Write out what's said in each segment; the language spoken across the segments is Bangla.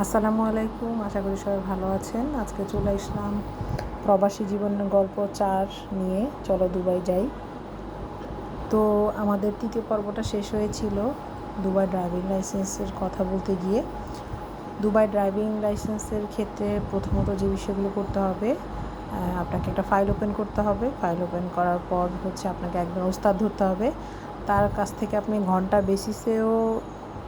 আসসালামু আলাইকুম, আশা করি সবাই ভালো আছেন। আজকে চলে আসলাম প্রবাসী জীবনের গল্প চার নিয়ে, চলো দুবাই যাই। তো আমাদের তৃতীয় পর্বটা শেষ হয়েছিল দুবাই ড্রাইভিং লাইসেন্সের কথা বলতে গিয়ে। দুবাই ড্রাইভিং লাইসেন্সের ক্ষেত্রে প্রথমত যে বিষয়গুলো করতে হবে আপনাকে একটা ফাইল ওপেন করতে হবে। ফাইল ওপেন করার পর হচ্ছে আপনাকে একজন ওস্তাদ ধরতে হবে। তার কাছ থেকে আপনি ঘণ্টা বেসিসেও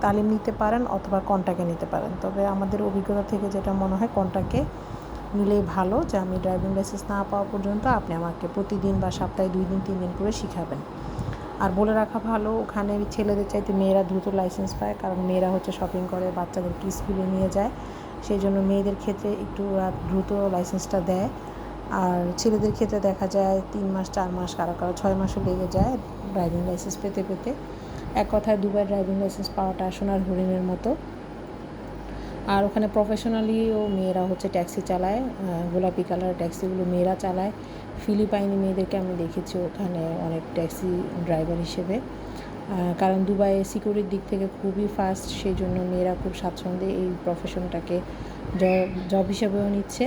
তালিম নিতে পারেন অথবা কন্টাকে নিতে পারেন। তবে আমাদের অভিজ্ঞতা থেকে যেটা মনে হয় কন্টাকে নিলেই ভালো যে আমি ড্রাইভিং লাইসেন্স না পাওয়া পর্যন্ত আপনি আমাকে প্রতিদিন বা সপ্তাহে দুই দিন, তিন দিন করে শিখাবেন। আর বলে রাখা ভালো, ওখানে ছেলেদের চাইতে মেয়েরা দ্রুত লাইসেন্স পায় কারণ মেয়েরা হচ্ছে শপিং করে, বাচ্চাদেরকে স্কুলে নিয়ে যায়। সেই জন্য মেয়েদের ক্ষেত্রে একটু দ্রুত লাইসেন্সটা দেয়। আর ছেলেদের ক্ষেত্রে দেখা যায় তিন মাস, চার মাস, কারও কারও ছয় মাসও লেগে যায় ড্রাইভিং লাইসেন্স পেতে পেতে। এক কথায় দুবার ড্রাইভিং লাইসেন্স পাওয়াটা সোনার হরিণের মতো। আর ওখানে প্রফেশনালিও মেয়েরা হচ্ছে ট্যাক্সি চালায় গোলাপি কালার ট্যাক্সিগুলো মেয়েরা চালায়। ফিলিপাইনি মেয়েদেরকে আমি দেখেছি ওখানে অনেক ট্যাক্সি ড্রাইভার হিসেবে। কারণ দুবাইয়ে সিকিউরিটির দিক থেকে খুবই ফাস্ট সেই জন্য মেয়েরা খুব স্বাচ্ছন্দ্যে এই প্রফেশনটাকে জব হিসেবেও নিচ্ছে।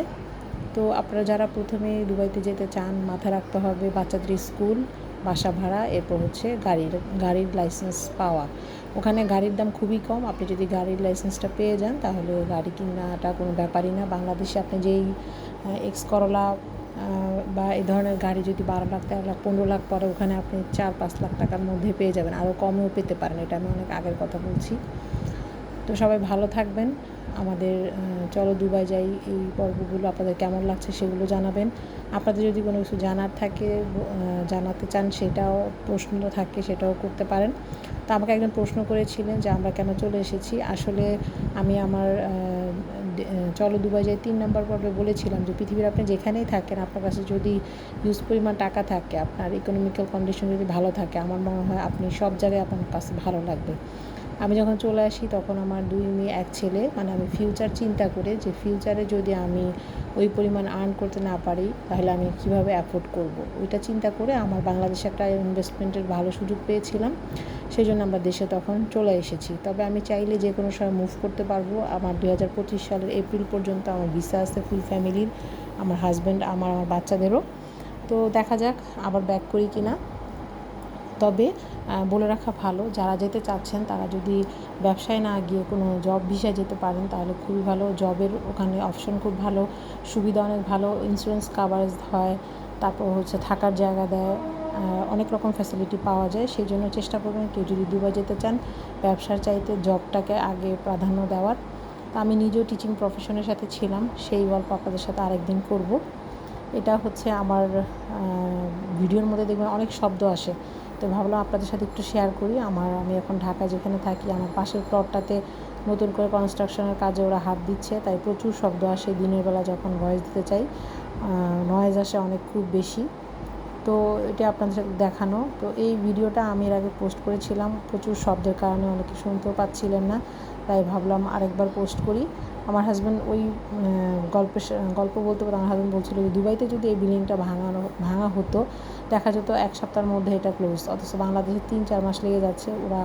তো আপনারা যারা প্রথমে দুবাইতে যেতে চান, মাথায় রাখতে হবে বাচ্চাদের স্কুল বাসা ভাড়া, এরপর হচ্ছে গাড়ির গাড়ির লাইসেন্স পাওয়া। ওখানে গাড়ির দাম খুবই কম। আপনি যদি গাড়ির লাইসেন্সটা পেয়ে যান, তাহলে গাড়ি কিনাটা কোনো ব্যাপারই না। বাংলাদেশে আপনি যেই এক্স করলা বা এই ধরনের গাড়ি যদি বারো লাখ, তেরো লাখ, পনেরো লাখ পরে, ওখানে আপনি চার পাঁচ লাখ টাকার মধ্যে পেয়ে যাবেন। আরও কমেও পেতে পারেন। এটা আমি অনেক আগের কথা বলছি। তো সবাই ভালো থাকবেন। আমাদের চলো দুবাই যাই, এই পর্বগুলো আপনাদের কেমন লাগছে সেগুলো জানাবেন। আপনাদের যদি কোনো কিছু জানার থাকে জানাতে চান সেটাও, প্রশ্ন থাকে সেটাও করতে পারেন। তো আমাকে একজন প্রশ্ন করেছিলেন যে আমরা কেন চলে এসেছি। আসলে আমি আমার চলো দুবাই যাই তিন নম্বর পর্বে বলেছিলাম যে পৃথিবীর আপনি যেখানেই থাকেন, আপনার কাছে যদি ইউজ পরিমাণ টাকা থাকে, আপনার ইকোনমিক্যাল কন্ডিশন যদি ভালো থাকে, আমার মনে হয় আপনি সব জায়গায় আপনার কাছে ভালো লাগবে। আমি যখন চলে আসি, তখন আমার দুই মেয়ে, এক ছেলে। মানে আমি ফিউচার চিন্তা করে যে ফিউচারে যদি আমি ওই পরিমাণ আর্ন করতে না পারি, তাহলে আমি কীভাবে অ্যাফোর্ড করব? ওইটা চিন্তা করে আমার বাংলাদেশে একটা ইনভেস্টমেন্টের ভালো সুযোগ পেয়েছিলাম। সেই জন্য আমরা দেশে তখন চলে এসেছি। তবে আমি চাইলে যে কোনো সময় মুভ করতে পারব। আমার দু হাজার পঁচিশ সালের এপ্রিল পর্যন্ত আমার ভিসা আছে ফুল ফ্যামিলির আমার হাজব্যান্ড আমার আমার বাচ্চাদেরও। তো দেখা যাক, আবার ব্যাক করি কি না তবে বলে রাখা ভালো, যারা যেতে চাচ্ছেন, তারা যদি ব্যবসায় না গিয়ে কোনো জব ভিসায় যেতে পারেন, তাহলে খুবই ভালো। জবের ওখানে অপশন খুব ভালো, সুবিধা অনেক ভালো ইন্স্যুরেন্স কাভারেজ হয়, তারপর হচ্ছে থাকার জায়গা দেয় অনেক রকম ফ্যাসিলিটি পাওয়া যায়। সেই জন্য চেষ্টা করবেন, কেউ যদি দুবাই যেতে চান, ব্যবসার চাইতে জবটাকে আগে প্রাধান্য দেওয়ার। তা আমি নিজেও টিচিং প্রফেশনের সাথে ছিলাম, সেই গল্প আপনাদের সাথে আরেকদিন করব। এটা হচ্ছে আমার ভিডিওর মধ্যে দেখবেন অনেক শব্দ আসে। তো ভাবলাম আপনাদের সাথে একটু শেয়ার করি। আমার, আমি এখন ঢাকা যেখানে থাকি, আমার পাশের প্লটটাতে নতুন করে কনস্ট্রাকশনের কাজে ওরা হাত দিচ্ছে, তাই প্রচুর শব্দ আসে দিনের বেলা যখন ভয়েস দিতে চাই। নয়েজ আসে অনেক খুব বেশি। তো এটা আপনাদের সাথে দেখানো। তো এই ভিডিওটা আমি এর আগে পোস্ট করেছিলাম। প্রচুর শব্দের কারণে অনেকে শুনতেও পাচ্ছিলেন না, তাই ভাবলাম আরেকবার পোস্ট করি। আমার হাজব্যান্ড ওই গল্পের গল্প বলতে বলতে আমার হাজব্যান্ড বলছিল যে দুবাইতে যদি এই বিল্ডিংটা ভাঙানো, ভাঙা হতো, দেখা যেত এক সপ্তাহের মধ্যে এটা ক্লোজ অথচ বাংলাদেশে তিন চার মাস লেগে যাচ্ছে, ওরা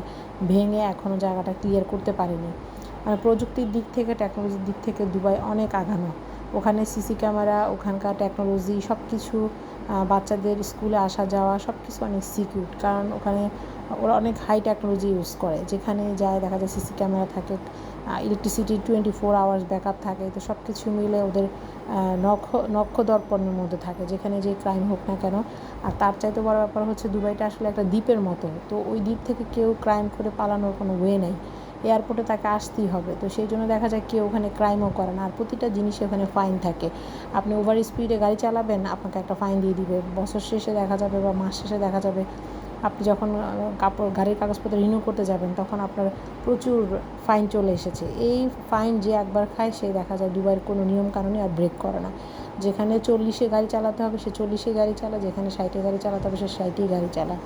ভেঙে এখনও জায়গাটা ক্লিয়ার করতে পারেনি। মানে প্রযুক্তির দিক থেকে টেকনোলজির দিক থেকে দুবাই অনেক আগানো। ওখানে সিসি ক্যামেরা ওখানকার টেকনোলজি সব কিছু বাচ্চাদের স্কুলে আসা যাওয়া সব কিছু অনেক সিকিউর কারণ ওখানে ওরা অনেক হাই টেকনোলজি ইউজ করে। যেখানে যায়, দেখা যায় সিসি ক্যামেরা থাকে electricity twenty four hours backup থাকে। তো সব কিছু মিলে ওদের নক্ষ নক্ষ দর্পণের মধ্যে থাকে। যেখানে যে ক্রাইম হোক না কেন। আর তার চাইতে বড় ব্যাপার হচ্ছে, দুবাইটা আসলে একটা দ্বীপের মতো। তো ওই দ্বীপ থেকে কেউ ক্রাইম করে পালানোর কোনো ওয়ে নেই। এয়ারপোর্টে তাকে আসতেই হবে। তো সেই জন্য দেখা যায় কেউ ওখানে ক্রাইমও করে না। আর প্রতিটা জিনিসে ওখানে ফাইন থাকে। আপনি ওভার স্পিডে গাড়ি চালাবেন, আপনাকে একটা ফাইন দিয়ে দিবে। বছর শেষে দেখা যাবে বা মাস শেষে দেখা যাবে, আপনি যখন কাপড়, গাড়ির কাগজপত্র রিনিউ করতে যাবেন, তখন আপনার প্রচুর ফাইন চলে এসেছে। এই ফাইন যে একবার খায়, সে দেখা যায় দুবার কোনো নিয়ম কানুনে আর ব্রেক করে না। যেখানে চল্লিশে গাড়ি চালাতে হবে, সে চল্লিশে গাড়ি চালায়। যেখানে ষাটে গাড়ি চালাতে হবে, সে ষাটেই গাড়ি চালায়।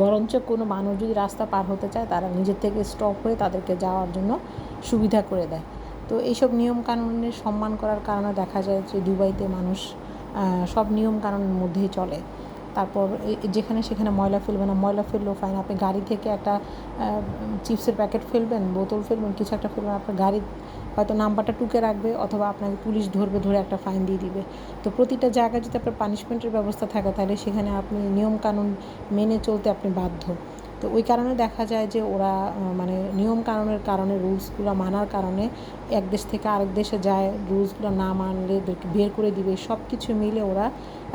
বরঞ্চ কোনো মানুষ যদি রাস্তা পার হতে চায়, তারা নিজের থেকে স্টপ হয়ে তাদেরকে যাওয়ার জন্য সুবিধা করে দেয়। তো এইসব নিয়মকানুনের সম্মান করার কারণে দেখা যায় যে দুবাইতে মানুষ সব নিয়মকানুনের মধ্যেই চলে। তারপর যেখানে সেখানে ময়লা ফেলবে না। ময়লা ফেললেও ফাইন আপনি গাড়ি থেকে একটা চিপসের প্যাকেট ফেলবেন, বোতল ফেলবেন, কিছু একটা ফেলবেন, আপনার গাড়ির হয়তো নাম্বারটা টুকে রাখবে অথবা আপনাকে পুলিশ ধরবে, ধরে একটা ফাইন দিয়ে দিবে। তো প্রতিটা জায়গায় যদি আপনার পানিশমেন্টের ব্যবস্থা থাকে তাহলে সেখানে আপনি নিয়মকানুন মেনে চলতে আপনি বাধ্য। তো ওই কারণে দেখা যায় যে ওরা মানে নিয়ম কানুনের কারণে রুলসগুলো মানার কারণে এক দেশ থেকে আরেক দেশে যায় রুলসগুলো না মানলে বের করে দিবে সব কিছু মিলে ওরা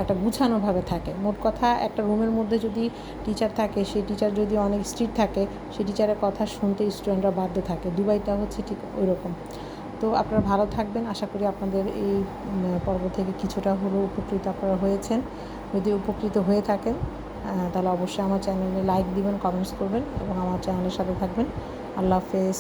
একটা গুছানোভাবে থাকে। মোট কথা একটা রুমের মধ্যে যদি টিচার থাকে, সেই টিচার যদি অনেক স্ট্রিক্ট থাকে, সেই টিচারের কথা শুনতে স্টুডেন্টরা বাধ্য থাকে। দুবাইটা হচ্ছে ঠিক ওই রকম তো আপনারা ভালো থাকবেন। আশা করি আপনাদের এই পর্ব থেকে কিছুটা হলেও উপকৃত আপনারা হয়েছেন। যদি উপকৃত হয়ে থাকেন তাহলে অবশ্যই আমার চ্যানেলে লাইক দিবেন, কমেন্টস করবেন এবং আমার চ্যানেলের সাথে থাকবেন। আল্লাহ হাফেজ।